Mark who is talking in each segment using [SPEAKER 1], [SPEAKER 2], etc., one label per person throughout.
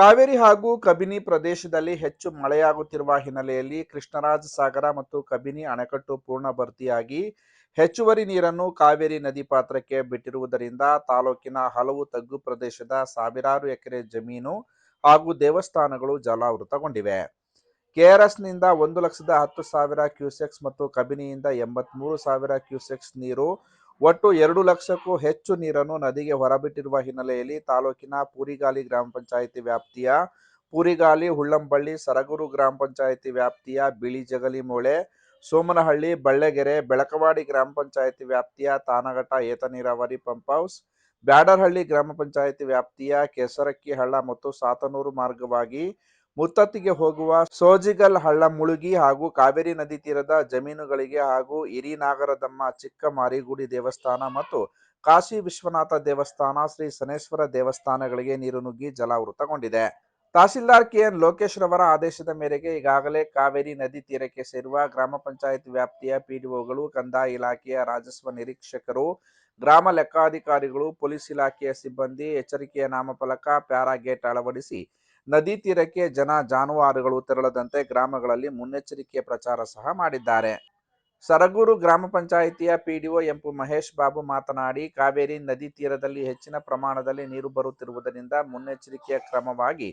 [SPEAKER 1] ಕಾವೇರಿ ಹಾಗೂ ಕಬಿನಿ ಪ್ರದೇಶದಲ್ಲಿ ಹೆಚ್ಚು ಮಳೆಯಾಗುತ್ತಿರುವ ಹಿನ್ನೆಲೆಯಲ್ಲಿ ಕೃಷ್ಣರಾಜ ಸಾಗರ ಮತ್ತು ಕಬಿನಿ ಅಣೆಕಟ್ಟು ಪೂರ್ಣ ಭರ್ತಿಯಾಗಿ ಹೆಚ್ಚುವರಿ ನೀರನ್ನು ಕಾವೇರಿ ನದಿ ಪಾತ್ರಕ್ಕೆ ಬಿಟ್ಟಿರುವುದರಿಂದ ತಾಲೂಕಿನ ಹಲವು ತಗ್ಗು ಪ್ರದೇಶದ ಸಾವಿರಾರು ಎಕರೆ ಜಮೀನು ಹಾಗೂ ದೇವಸ್ಥಾನಗಳು ಜಲಾವೃತಗೊಂಡಿವೆ. ಕೆಆರ್ಎಸ್ನಿಂದ ಒಂದು ಲಕ್ಷದ ಹತ್ತು ಸಾವಿರ ಕ್ಯೂಸೆಕ್ಸ್ ಮತ್ತು ಕಬಿನಿಯಿಂದ ಎಂಬತ್ಮೂರು ಸಾವಿರ ಕ್ಯೂಸೆಕ್ಸ್ ನೀರು ಒಟ್ಟು ಎರಡು ಲಕ್ಷಕ್ಕೂ ಹೆಚ್ಚು ನೀರನ್ನು ನದಿಗೆ ಹೊರಬಿಟ್ಟಿರುವ ಹಿನ್ನೆಲೆಯಲ್ಲಿ ತಾಲೂಕಿನ ಪೂರಿಗಾಲಿ ಗ್ರಾಮ ಪಂಚಾಯಿತಿ ವ್ಯಾಪ್ತಿಯ ಪೂರಿಗಾಲಿ, ಹುಳ್ಳಂಬಳ್ಳಿ, ಸರಗೂರು ಗ್ರಾಮ ಪಂಚಾಯಿತಿ ವ್ಯಾಪ್ತಿಯ ಬಿಳಿ ಜಗಲಿ ಮೊಳೆ, ಸೋಮನಹಳ್ಳಿ, ಬಳ್ಳೆಗೆರೆ, ಬೆಳಕವಾಡಿ ಗ್ರಾಮ ಪಂಚಾಯಿತಿ ವ್ಯಾಪ್ತಿಯ ತಾನಘಟ್ಟ ಏತ ನೀರಾವರಿ ಪಂಪ್ ಹೌಸ್, ಬ್ಯಾಡರಹಳ್ಳಿ ಗ್ರಾಮ ಪಂಚಾಯಿತಿ ವ್ಯಾಪ್ತಿಯ ಕೆಸರಕ್ಕಿ ಹಳ್ಳ ಮತ್ತು ಸಾತನೂರು ಮಾರ್ಗವಾಗಿ ಮುತ್ತತ್ತಿಗೆ ಹೋಗುವ ಸೋಜಿಗಲ್ ಹಳ್ಳ ಮುಳುಗಿ ಹಾಗೂ ಕಾವೇರಿ ನದಿ ತೀರದ ಜಮೀನುಗಳಿಗೆ ಹಾಗೂ ಹಿರಿನಾಗರದಮ್ಮ ಚಿಕ್ಕ ಮಾರಿಗುಡಿ ದೇವಸ್ಥಾನ ಮತ್ತು ಕಾಶಿ ವಿಶ್ವನಾಥ ದೇವಸ್ಥಾನ, ಶ್ರೀ ಸನೇಶ್ವರ ದೇವಸ್ಥಾನಗಳಿಗೆ ನೀರು ನುಗ್ಗಿ ಜಲಾವೃತಗೊಂಡಿದೆ. ತಹಸೀಲ್ದಾರ್ ಕೆಎನ್ ಲೋಕೇಶ್ ರವರ ಆದೇಶದ ಮೇರೆಗೆ ಈಗಾಗಲೇ ಕಾವೇರಿ ನದಿ ತೀರಕ್ಕೆ ಸೇರುವ ಗ್ರಾಮ ಪಂಚಾಯತ್ ವ್ಯಾಪ್ತಿಯ ಪಿಡಿಒಗಳು, ಕಂದಾಯ ಇಲಾಖೆಯ ರಾಜಸ್ವ ನಿರೀಕ್ಷಕರು, ಗ್ರಾಮ ಲೆಕ್ಕಾಧಿಕಾರಿಗಳು, ಪೊಲೀಸ್ ಇಲಾಖೆಯ ಸಿಬ್ಬಂದಿ, ಎಚ್ಚರಿಕೆಯ ನಾಮಫಲಕ, ಪ್ಯಾರಾಗೇಟ್ ಅಳವಡಿಸಿ ನದಿ ತೀರಕ್ಕೆ ಜನ ಜಾನುವಾರುಗಳು ತೆರಳದಂತೆ ಗ್ರಾಮಗಳಲ್ಲಿ ಮುನ್ನೆಚ್ಚರಿಕೆ ಪ್ರಚಾರ ಸಹ ಮಾಡಿದ್ದಾರೆ. ಸರಗೂರು ಗ್ರಾಮ ಪಂಚಾಯಿತಿಯ ಪಿಡಿಒ ಎಂಪು ಮಹೇಶ್ ಬಾಬು ಮಾತನಾಡಿ, ಕಾವೇರಿ ನದಿ ತೀರದಲ್ಲಿ ಹೆಚ್ಚಿನ ಪ್ರಮಾಣದಲ್ಲಿ ನೀರು ಬರುತ್ತಿರುವುದರಿಂದ ಮುನ್ನೆಚ್ಚರಿಕೆಯ ಕ್ರಮವಾಗಿ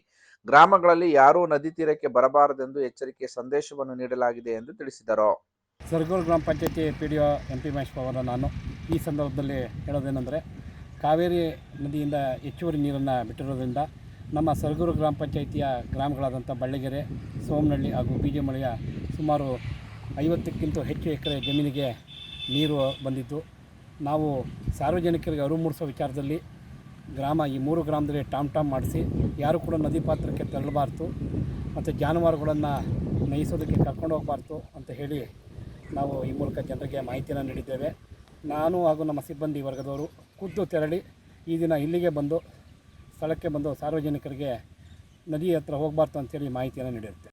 [SPEAKER 1] ಗ್ರಾಮಗಳಲ್ಲಿ ಯಾರೂ ನದಿ ತೀರಕ್ಕೆ ಬರಬಾರದೆಂದು ಎಚ್ಚರಿಕೆ ಸಂದೇಶವನ್ನು ನೀಡಲಾಗಿದೆ ಎಂದು ತಿಳಿಸಿದರು.
[SPEAKER 2] ಸರಗೂರು ಗ್ರಾಮ ಪಂಚಾಯತಿ O M P Mahesh Babu ನಾನು. ಈ ಸಂದರ್ಭದಲ್ಲಿ ಹೇಳೋದೇನೆಂದರೆ, ಕಾವೇರಿ ನದಿಯಿಂದ ಹೆಚ್ಚುವರಿ ನೀರನ್ನು ಬಿಟ್ಟಿರೋದ್ರಿಂದ ನಮ್ಮ ಸರಗೂರು ಗ್ರಾಮ ಪಂಚಾಯಿತಿಯ ಗ್ರಾಮಗಳಾದಂಥ ಬಳ್ಳಿಗೆರೆ ಸೋಮನಹಳ್ಳಿ ಹಾಗೂ ಬೀಜಮಳೆಯ ಸುಮಾರು ಐವತ್ತಕ್ಕಿಂತ ಹೆಚ್ಚು ಎಕರೆ ಜಮೀನಿಗೆ ನೀರು ಬಂದಿತ್ತು ನಾವು ಸಾರ್ವಜನಿಕರಿಗೆ ಅರಿವು ಮೂಡಿಸೋ ವಿಚಾರದಲ್ಲಿ ಗ್ರಾಮ ಈ ಮೂರು ಗ್ರಾಮದಲ್ಲಿ ಟಾಮ್ ಟಾಮ್ ಮಾಡಿಸಿ, ಯಾರು ಕೂಡ ನದಿ ಪಾತ್ರಕ್ಕೆ ತೆರಳಬಾರ್ದು ಮತ್ತು ಜಾನುವಾರುಗಳನ್ನು ಮೇಯಿಸೋದಕ್ಕೆ ಕರ್ಕೊಂಡು ಹೋಗಬಾರ್ದು ಅಂತ ಹೇಳಿ ನಾವು ಈ ಮೂಲಕ ಜನರಿಗೆ ಮಾಹಿತಿಯನ್ನು ನೀಡಿದ್ದೇವೆ. ನಾನು ಹಾಗೂ ನಮ್ಮ ಸಿಬ್ಬಂದಿ ವರ್ಗದವರು ಖುದ್ದು ತೆರಳಿ ಈ ದಿನ ಇಲ್ಲಿಗೆ ಬಂದು ಸ್ಥಳಕ್ಕೆ ಬಂದು ಸಾರ್ವಜನಿಕರಿಗೆ ನದಿ ಹತ್ರ ಹೋಗಬಾರ್ದು ಅಂತೇಳಿ ಮಾಹಿತಿಯನ್ನು ನೀಡಿರುತ್ತೆ.